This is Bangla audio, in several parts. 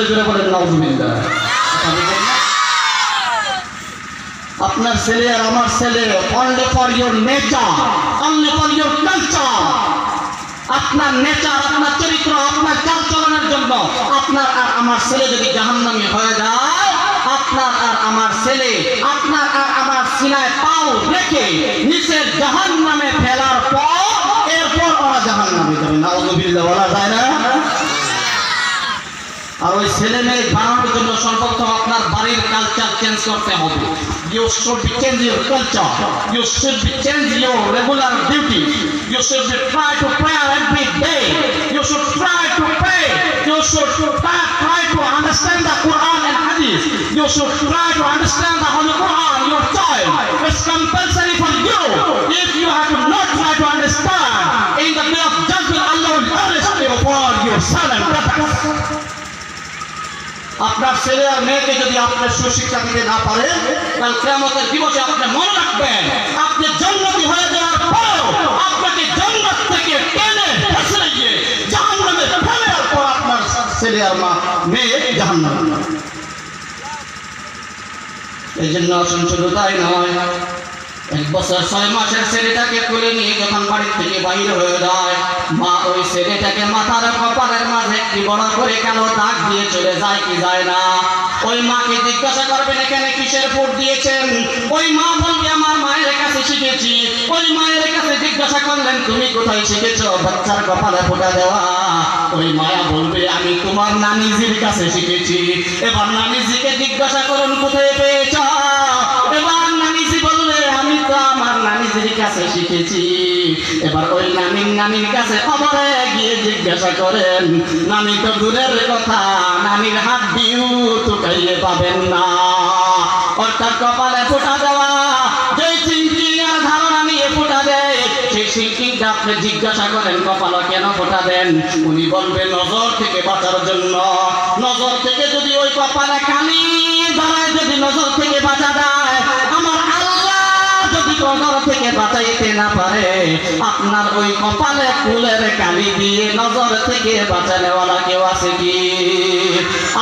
জোরে জোরে বলেন নাউজুবিল্লাহ। আপনার ছেলে আর আমার ছেলে only for your nature only for your culture আপনার নেচার আপনার চরিত্র, আপনার চাল চলনের জন্য, আপনার আর আমার ছেলে যদি জাহান্নামী হয়ে যায়, আপনার আর আমার ছেলে, আপনার আর আমার সিনায় পাও রেখে নিচের জাহান্নামে ফেলার পর, এরপর ওরা জাহান্নামে যাবে। নাউজুবিল্লাহ, বলা যায় না? ওই ছেলে মেয়ে বানানোর জন্য সর্বপ্রথম আপনার বাড়ির কালচার চেঞ্জ করতে হবে। You should be change your culture you should be change your regular duty you should be try to prayer every day you should try to pray you should try to understand the Quran and hadith you should try to understand the holy Quran your child it's compulsory for you if you have to আপনার ছেলে আর মেয়েকে যদি আপনি সুশিক্ষা দিতে না পারেন তাহলে কেমতের দিবসে আপনি মনে রাখবেন, আপনি জন্মতি হয়ে যাওয়ার পর আপনাকে জন্ম থেকে টেনে ফেসে গিয়ে পর আপনার ছেলে আর মা, মেয়ে জাহান্নামে। এই জন্য শুধু তাই নয়। এক বছর ছয় মাসের ছেলেটাকে কোলে নিয়ে যখন বাড়ির থেকে বাইরে হয়ে যায়, মা ওই ছেলেটাকে মাথার কপালের মাঝে একটি বড় করে কালো দাগ দিয়ে চলে যায়, কি যায় না। ওই মাকে জিজ্ঞাসা করবেন, এখানে কিসের ফুট দিয়েছেন? ওই মা বলবে, আমার মায়ের কাছে শিখেছি। ওই মায়ের কাছে জিজ্ঞাসা করলেন, তুমি কোথায় শিখেছো? বাচ্চার কপালে ফোটা দেওয়া। ওই মায়া বলবে, আমি তোমার নানিজির কাছে শিখেছি। এবার নানিজিকে জিজ্ঞাসা করুন, কোথায় পেয়েছ এবার নানিজি বলবে আমি তো আমার নানিজির কাছে শিখেছি। এবার ওই নানির নানির কাছে খবরে গিয়ে জিজ্ঞাসা করেন, নানি তো দূরের কথা, নানির হাত দিও তো খাইয়ে পাবেন না। অর্থাৎ কপালে ফোটা দেওয়া যেই চিন্তি আর ধারণা নিয়ে ফোটা দেয়, সেই সিঙ্কিংটা আপনি জিজ্ঞাসা করেন, কপাল কেন ফোটা দেন? উনি বলবে নজর থেকে বাঁচার জন্য। নজর থেকে যদি ওই কপালে কালি দাঁড়ায়, যদি নজর থেকে বাঁচা দেয় যদি নজর থেকে বাঁচাইতে না পারে, আপনার ওই কপালে ফুলের কালি দিয়ে নজর থেকে বাঁচানেওয়ালা কেউ আছে কি?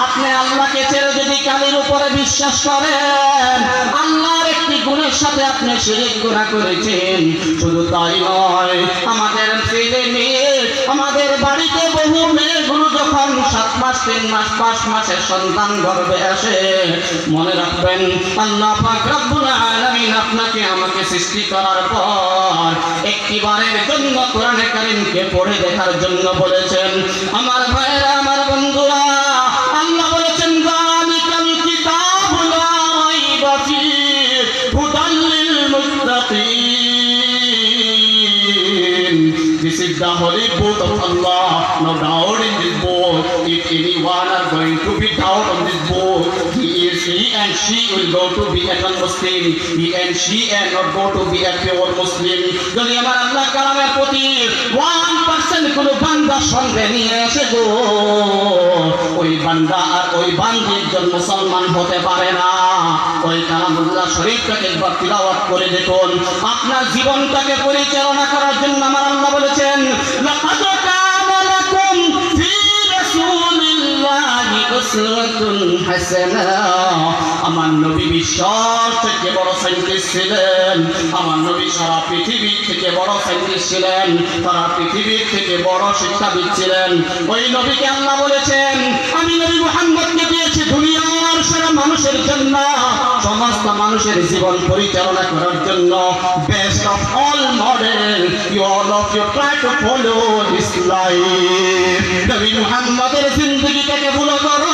আপনি আল্লাহকে ছেড়ে যদি কালির উপরে বিশ্বাস করেন, আল্লাহর একটি গুণের সাথে আপনি শিরিক গুণা করেছেন। শুধু তাই নয়, আমাদের ছেলে মেয়ে, আমাদের বাড়িতে বহু মেয়েগুলো যখন সাত মাস, তিন মাস, পাঁচ মাসের সন্তান গর্ভে আসে, মনে রাখবেন, আল্লাহ পাক রব্বুল আলামিন আপনাকে আমাকে সৃষ্টি করার পর একটি বারের জন্য কোরআনে কারিমকে পড়ে দেখার জন্য বলেছেন, আমার ভাইয়েরা, আমার বন্ধুরা, আল্লাহ বলেছেন যালিকাল কিতাবু লা রাইবা ফীহি হুদাল লিল This is the holy book of Allah. No doubt in this book. If anyone are going to be doubt on this book, he is he and she will go to be a non-Muslim. He and she and not go to be a pure Muslim. যদি আমার আল্লাহ কালামের প্রতি ওয়ান পার্সেন্ট কোনো বান্দা সঙ্গে নিয়ে এসে গো ওই বান্দা আর ওই বান্দি একজন মুসলমান হতে পারে না ওই কালামুল্লাহ শরীফটাকে একবার তিলাওয়াত করে দেখুন আপনার জীবনটাকে পরিচালনা করার জন্য আমার আল্লাহ বলেছেন লাকাদ আমার নবী বিশ্বর থেকে বড় সাইন্টিস্ট ছিলেন। আমার নবী সারা পৃথিবীর থেকে বড় সাইন্টিস্ট ছিলেন। সারা পৃথিবীর থেকে বড় শিক্ষাবিদ ছিলেন। ওই নবীকে আল্লাহ বলেছেন, আমি নবী মোহাম্মদকে দিয়েছি দুনিয়ার সারা মানুষের জন্য। সমস্ত মানুষের জীবন পরিচালনা করার জন্য best of all model you all of you try to follow this life নবী মুহাম্মদের জিন্দগিটাকে ফলো করো।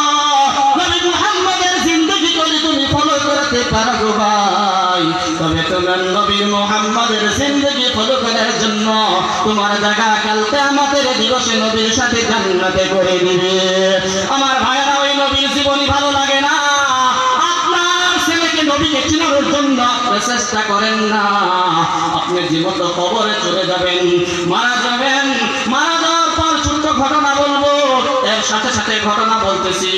নবী মুহাম্মদের জিন্দগি করে তুমি ফলো করতে পারো ভাই। তবে তোমার নবী মুহাম্মদের জিন্দগি ফলো করার জন্য তোমার জায়গা কালকে আমাদের দিবসে নবীর সাথে জান্নাতে করে দিবে। আমার ভাইরা ওই নবীর জীবনী ভালো লাগে না? নবীকে চিনানোর জন্য চেষ্টা করেন না। আপনি জীবন কবরে চলে যাবেন। মারা যাবেন মারা যাওয়ার পর ছোট্ট ঘটনা বলব এক সাথে সাথে ঘটনা বলতেছি,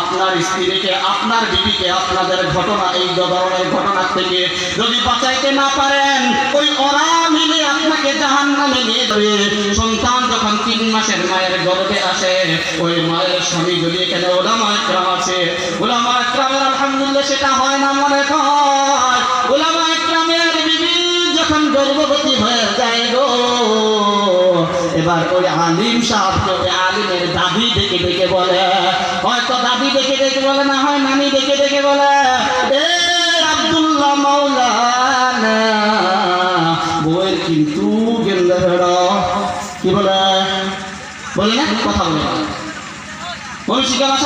আপনার স্ত্রীকে আপনার বিবিকে আপনাদের ঘটনা, এই ধরনের ঘটনা থেকে যদি বাঁচাইতে না পারেন, ওই ওরা মিলে আপনাকে জাহান নামে নিয়ে যাবে। সন্তান যখন তিন মাসের মায়ের গর্ভে আসে, ওই মায়ের স্বামী যদি এখানে ওলামা একরাম আছে ওলামা একরামের আলহামদুলিল্লাহ সেটা হয় না মনে হয় আলিম সাহেবকে আলিমের দাবি দেখে দেখে বলে, হয়তো দাবি দেখে দেখে বলে, না হয় নানি দেখে দেখে বলে কিন্তু কি বলে? বলে না, কথা বলে।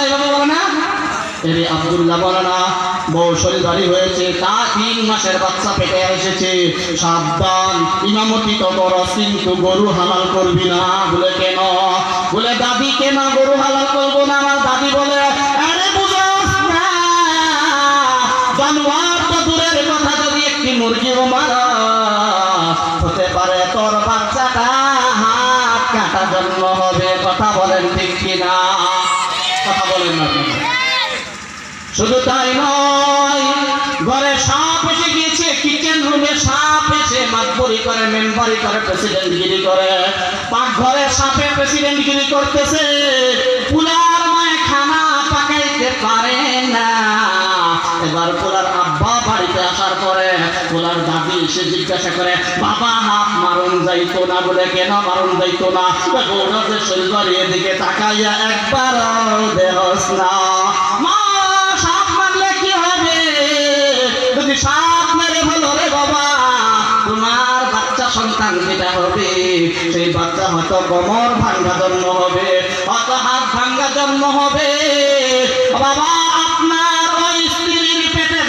এভাবে বলে না? হয়েছে। তা মাসের বাচ্চা পেটে এসেছে। সাবধান তো গরু হালাল করবি না। বলে কেন? বলে দাদি কেন? গরু হালাল করব না? আমার দাদি বলে, আরে জানোয়ার তো দূরের কথা, যদি একটি মুরগিও মারা হতে পারে, তোর কাটা হবে। কথা বলেন ঠিক কিনা? কথা বলেন না? শুধু তাই নয়, ঘরে সাপ এসে গিয়েছে কিচেন রুমে সাপ এসে মাতবরি করে, মেম্বারি করে প্রেসিডেন্ট গিরি করে। পাকঘরে সাপে প্রেসিডেন্ট গিরি করতেছে। পুলার মায়ে খানা পাকাইতে পারে না। এবার আব্বা বাড়িতে আসার পরে দাদি এসে জিজ্ঞাসা করে, বাবা, হাত মারুন যাইতো না বলে কেন মারুন যাইতো না? গৌরবের শৈলবার এদিকে তাকাইয়া একবার দেহস না ভালো রে বাবা, তোমার বাচ্চা সন্তান যেটা হবে, সেই বাচ্চা হয়তো কোমর ভাঙ্গা জন্ম হবে, হয়তো হাত ভাঙ্গা জন্ম হবে। বাবা